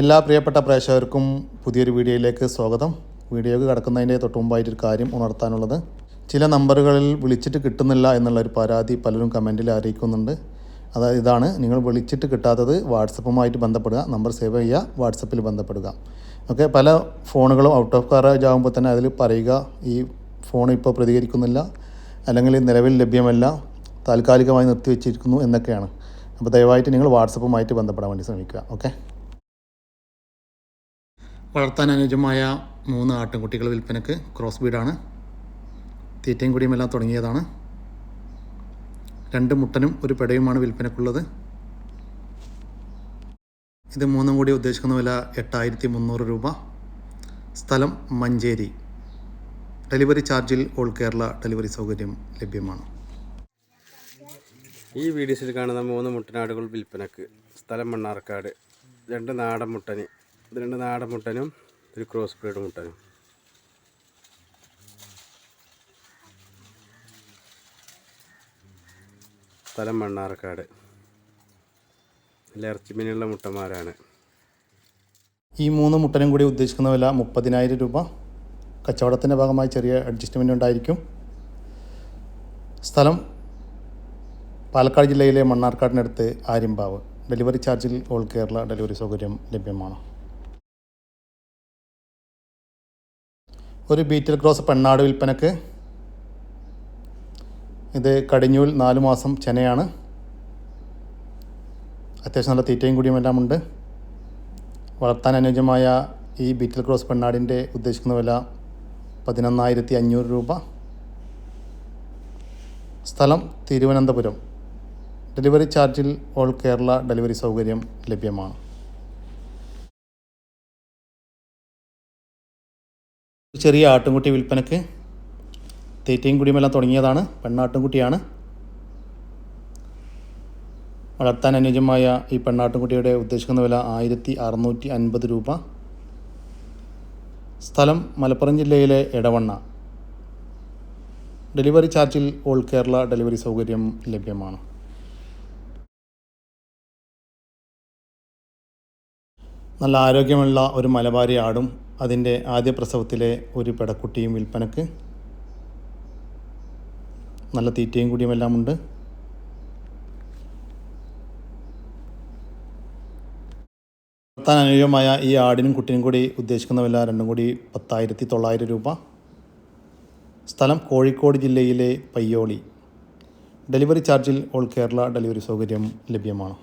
എല്ലാ പ്രിയപ്പെട്ട പ്രേക്ഷകർക്കും പുതിയൊരു വീഡിയോയിലേക്ക് സ്വാഗതം. വീഡിയോക്ക് കിടക്കുന്നതിന്റെ തൊട്ട് മുമ്പായിട്ടൊരു കാര്യം ഉണർത്താനുള്ളത് ചില നമ്പറുകളിൽ വിളിച്ചിട്ട് കിട്ടുന്നില്ല എന്നുള്ളൊരു പരാതി പലരും കമന്റിൽ അറിയിക്കുന്നുണ്ട്. അതായത് ഇതാണ് നിങ്ങൾ വിളിച്ചിട്ട് കിട്ടാത്തത് വാട്സപ്പുമായിട്ട് ബന്ധപ്പെടുക നമ്പർ സേവ് ചെയ്യുക വാട്സപ്പിൽ ബന്ധപ്പെടുക. ഓക്കെ പല ഫോണുകളും ഔട്ട് ഓഫ് കവറേജ് ആകുമ്പോൾ തന്നെ അതിൽ പറയുക ഈ ഫോൺ ഇപ്പോൾ പ്രതികരിക്കുന്നില്ല അല്ലെങ്കിൽ നിലവിൽ ലഭ്യമല്ല താൽക്കാലികമായി നിർത്തിവെച്ചിരിക്കുന്നു എന്നൊക്കെയാണ്. അപ്പോൾ ദയവായിട്ട് നിങ്ങൾ വാട്സപ്പുമായിട്ട് ബന്ധപ്പെടാൻ വേണ്ടി ശ്രമിക്കുക. ഓക്കെ? വളർത്താൻ അനുയോജ്യമായ മൂന്ന് ആട്ടിൻകുട്ടികൾ വിൽപ്പനക്ക് ക്രോസ് ബീഡാണ് തീറ്റയും കുടിയും എല്ലാം തുടങ്ങിയതാണ്. രണ്ട് മുട്ടനും ഒരു പെടയുമാണ് വിൽപ്പനക്കുള്ളത്. ഇത് മൂന്നും കൂടി ഉദ്ദേശിക്കുന്ന വില എട്ടായിരത്തി മുന്നൂറ് രൂപ. സ്ഥലം മഞ്ചേരി. ഡെലിവറി ചാർജിൽ ഓൾ കേരള ഡെലിവറി സൗകര്യം ലഭ്യമാണ്. ഈ വീഡിയോസിൽ കാണുന്ന മൂന്ന് മുട്ടനാടുകൾ വിൽപ്പനക്ക്. സ്ഥലം മണ്ണാർക്കാട്. രണ്ട് നാടൻ മുട്ടന്. ഇത് രണ്ട് നാടൻ മുട്ടനും ഒരു ക്രോസ് ബ്രീഡ് മുട്ടനും. സ്ഥലം മണ്ണാർക്കാട്. നല്ല ഇറച്ചിമീനുള്ള മുട്ടന്മാരാണ്. ഈ മൂന്ന് മുട്ടനും കൂടി ഉദ്ദേശിക്കുന്ന വില മുപ്പതിനായിരം രൂപ. കച്ചവടത്തിന്റെ ഭാഗമായി ചെറിയ അഡ്ജസ്റ്റ്മെന്റ് ഉണ്ടായിരിക്കും. സ്ഥലം പാലക്കാട് ജില്ലയിലെ മണ്ണാർക്കാടിനടുത്ത് ആര്യമ്പാവ്. ഡെലിവറി ചാർജിൽ ഓൾ കേരള ഡെലിവറി സൗകര്യം ലഭ്യമാണ്. ഒരു ബീറ്റൽ ക്രോസ് പെണ്ണാട് വിൽപ്പനക്ക്. ഇത് കടിഞ്ഞൂൽ നാല് മാസം ചെനയാണ്. അത്യാവശ്യം നല്ല തീറ്റയും കൂടിയും എല്ലാം ഉണ്ട്. വളർത്താൻ അനുയോജ്യമായ ഈ ബീറ്റൽ ക്രോസ് പെണ്ണാടിന്റെ ഉദ്ദേശിക്കുന്ന വില പതിനൊന്നായിരത്തി അഞ്ഞൂറ് രൂപ. സ്ഥലം തിരുവനന്തപുരം. ഡെലിവറി ചാർജിൽ ഓൾ കേരള ഡെലിവറി സൗകര്യം ലഭ്യമാണ്. ചെറിയ ആട്ടുംകുട്ടി വിൽപ്പനക്ക് തേറ്റയും കുടിയുമെല്ലാം തുടങ്ങിയതാണ്. പെണ്ണാട്ടുംകുട്ടിയാണ്. വളർത്താൻ അനുയോജ്യമായ ഈ പെണ്ണാട്ടുംകുട്ടിയുടെ ഉദ്ദേശിക്കുന്ന വില ആയിരത്തി അറുന്നൂറ്റി അൻപത് രൂപ. സ്ഥലം മലപ്പുറം ജില്ലയിലെ എടവണ്ണ. ഡെലിവറി ചാർജിൽ ഓൾ കേരള ഡെലിവറി സൗകര്യം ലഭ്യമാണ്. നല്ല ആരോഗ്യമുള്ള ഒരു മലബാരി ആടും അതിന്റെ ആദ്യ പ്രസവത്തിലെ ഒരു പെടക്കുട്ടിയും വിൽപ്പനക്ക് നല്ല തീറ്റയും കൂടിയും എല്ലാം ഉണ്ട്. വളർത്താൻ അനുയോജ്യമായ ഈ ആടിനും കുട്ടിനും കൂടി ഉദ്ദേശിക്കുന്നവല്ല രണ്ടും കൂടി പത്തായിരത്തി തൊള്ളായിരം രൂപ. സ്ഥലം കോഴിക്കോട് ജില്ലയിലെ പയ്യോളി. ഡെലിവറി ചാർജിൽ ഓൾ കേരള ഡെലിവറി സൗകര്യം ലഭ്യമാണ്.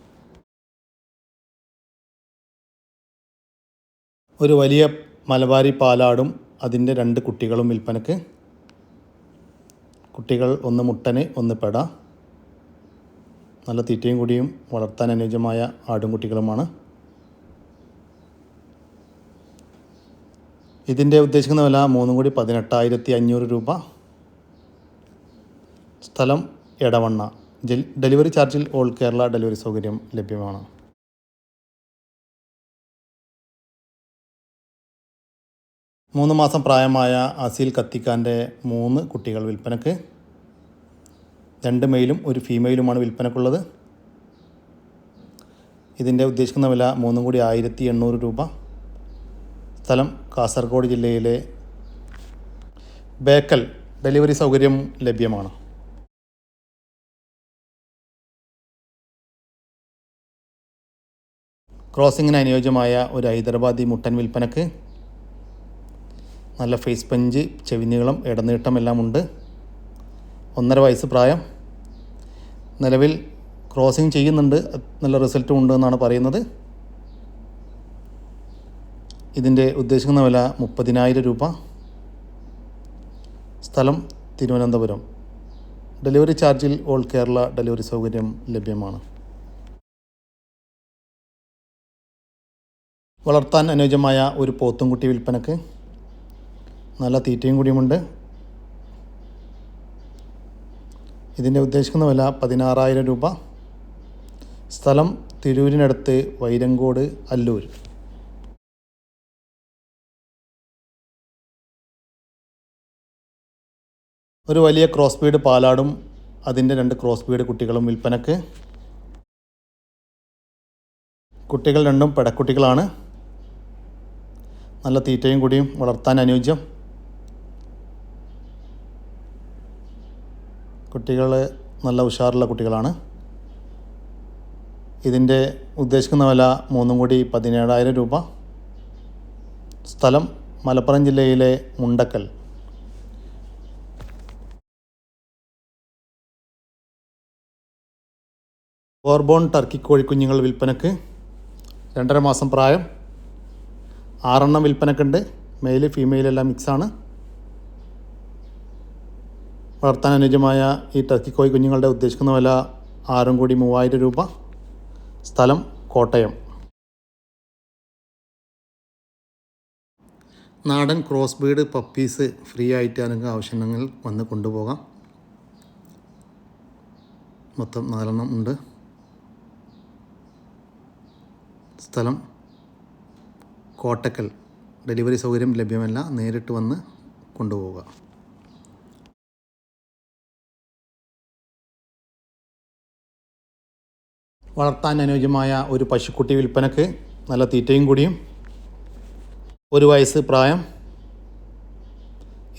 ഒരു വലിയ മലബാരി പാലാടും അതിന്റെ രണ്ട് കുട്ടികളും വിൽപ്പനക്ക്. കുട്ടികൾ ഒന്ന് മുട്ടന് ഒന്ന് പെട. നല്ല തീറ്റയും കൂടിയും വളർത്താൻ അനുയോജ്യമായ ആടും കുട്ടികളുമാണ്. ഇതിന്റെ ഉദ്ദേശിക്കുന്ന വില മൂന്നും കൂടി പതിനെട്ടായിരത്തി അഞ്ഞൂറ് രൂപ. സ്ഥലം എടവണ്ണ. ഡെലിവറി ചാർജിൽ ഓൾ കേരള ഡെലിവറി സൗകര്യം ലഭ്യമാണ്. മൂന്ന് മാസം പ്രായമായ അസീൽ കത്തിക്കാന്റെ മൂന്ന് കുട്ടികൾ വിൽപ്പനക്ക്. രണ്ട് മെയിലും ഒരു ഫീമെയിലുമാണ് വിൽപ്പനക്കുള്ളത്. ഇതിന്റെ ഉദ്ദേശിക്കുന്ന വില മൂന്നും കൂടി ആയിരത്തി എണ്ണൂറ് രൂപ. സ്ഥലം കാസർഗോഡ് ജില്ലയിലെ ബേക്കൽ ഡെലിവറി സൗകര്യം ലഭ്യമാണ്. ക്രോസിങ്ങിന് അനുയോജ്യമായ ഒരു ഹൈദരാബാദി മുട്ടൻ വിൽപ്പനക്ക് നല്ല ഫേസ് പഞ്ച് ചെവിനീളം ഇടനീട്ടം എല്ലാം ഉണ്ട്. ഒന്നര വയസ്സ് പ്രായം. നിലവിൽ ക്രോസിങ് ചെയ്യുന്നുണ്ട്. നല്ല റിസൾട്ടും ഉണ്ട് എന്നാണ് പറയുന്നത്. ഇതിന്റെ ഉദ്ദേശിക്കുന്ന വില മുപ്പതിനായിരം രൂപ. സ്ഥലം തിരുവനന്തപുരം. ഡെലിവറി ചാർജിൽ ഓൾ കേരള ഡെലിവറി സൗകര്യം ലഭ്യമാണ്. വളർത്താൻ അനുയോജ്യമായ ഒരു പോത്തുംകുട്ടി വിൽപ്പനക്ക് നല്ല തീറ്റയും കൂടിയുമുണ്ട്. ഇതിന്റെ ഉദ്ദേശിക്കുന്ന വില പതിനാറായിരം രൂപ. സ്ഥലം തിരൂരിനടുത്ത് വൈരങ്കോട് അല്ലൂർ. ഒരു വലിയ ക്രോസ് ബീഡ് പാലാടും അതിന്റെ രണ്ട് ക്രോസ് ബീഡ് കുട്ടികളും വിൽപ്പനക്ക്. കുട്ടികൾ രണ്ടും പെടക്കുട്ടികളാണ്. നല്ല തീറ്റയും കൂടിയും വളർത്താൻ അനുയോജ്യം. കുട്ടികൾ നല്ല ഉഷാറുള്ള കുട്ടികളാണ്. ഇതിന്റെ ഉദ്ദേശിക്കുന്ന വില മൂന്നും കൂടി പതിനേഴായിരം രൂപ. സ്ഥലം മലപ്പുറം ജില്ലയിലെ മുണ്ടക്കൽ. ബോർബോൺ ടർക്കി കോഴിക്കുഞ്ഞുങ്ങൾ വിൽപ്പനക്ക് രണ്ടര മാസം പ്രായം. ആറെണ്ണം വിൽപ്പനക്കുണ്ട്. മെയിൽ ഫീമെയിൽ എല്ലാം മിക്സാണ്. വളർത്താൻ അനുയോജ്യമായ ഈ ടർക്കിക്കോയി കുഞ്ഞുങ്ങളുടെ ഉദ്ദേശിക്കുന്ന വില ആറും കോടി മൂവായിരം രൂപ. സ്ഥലം കോട്ടയം. നാടൻ ക്രോസ് ബീഡ് പപ്പീസ് ഫ്രീ ആയിട്ട് നിങ്ങൾക്ക് ആവശ്യമുണ്ടെങ്കിൽ വന്ന് കൊണ്ടുപോകാം. മൊത്തം നാലെണ്ണം ഉണ്ട്. സ്ഥലം കോട്ടക്കൽ. ഡെലിവറി സൗകര്യം ലഭ്യമല്ല. നേരിട്ട് വന്ന് കൊണ്ടുപോവുക വളർത്താൻ അനുയോജ്യമായ ഒരു പശുക്കുട്ടി വിൽപ്പനക്ക് നല്ല തീറ്റയും കൂടിയും ഒരു വയസ്സ് പ്രായം.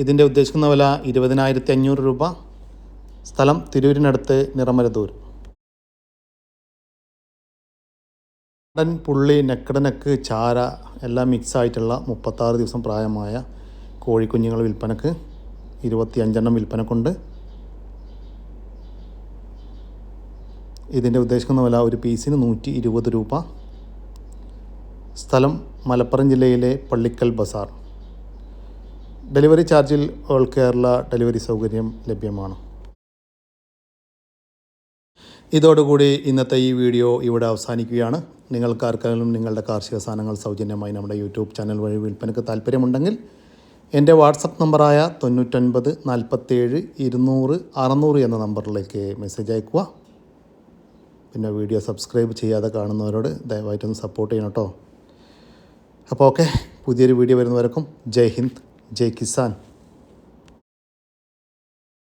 ഇതിന്റെ ഉദ്ദേശിക്കുന്ന വില ഇരുപതിനായിരത്തി അഞ്ഞൂറ് രൂപ. സ്ഥലം തിരൂരിനടുത്ത് നിറമരതൂർ നാടൻ പുള്ളി നെക്കടനക്ക് ചാര എല്ലാം മിക്സ് ആയിട്ടുള്ള മുപ്പത്താറ് ദിവസം പ്രായമായ കോഴിക്കുഞ്ഞുങ്ങൾ വിൽപ്പനക്ക് ഇരുപത്തി അഞ്ചെണ്ണം വിൽപ്പനക്കുണ്ട്. ഇതിന്റെ ഉദ്ദേശിക്കുന്ന വില ഒരു പീസിന് നൂറ്റി ഇരുപത് രൂപ. സ്ഥലം മലപ്പുറം ജില്ലയിലെ പള്ളിക്കൽ ബസാർ. ഡെലിവറി ചാർജിൽ ഓൾ കേരള ഡെലിവറി സൗകര്യം ലഭ്യമാണ്. ഇതോടുകൂടി ഇന്നത്തെ ഈ വീഡിയോ ഇവിടെ അവസാനിക്കുകയാണ്. നിങ്ങൾക്കാർക്കെങ്കിലും നിങ്ങളുടെ കാർഷിക സാധനങ്ങൾ സൗജന്യമായി നമ്മുടെ യൂട്യൂബ് ചാനൽ വഴി വിൽപ്പനയ്ക്ക് താല്പര്യമുണ്ടെങ്കിൽ എന്റെ വാട്സപ്പ് നമ്പറായ തൊണ്ണൂറ്റൊൻപത് നാൽപ്പത്തേഴ് ഇരുന്നൂറ് അറുന്നൂറ് എന്ന നമ്പറിലേക്ക് മെസ്സേജ് അയക്കുക പിന്നെ വീഡിയോ സബ്സ്ക്രൈബ് ചെയ്യാതെ കാണുന്നവരോട് ദയവായിട്ടൊന്ന് സപ്പോർട്ട് ചെയ്യണം കേട്ടോ അപ്പോൾ ഓക്കെ പുതിയൊരു വീഡിയോ വരുന്നവരക്കും ജയ് ഹിന്ദ് ജയ് കിസാൻ.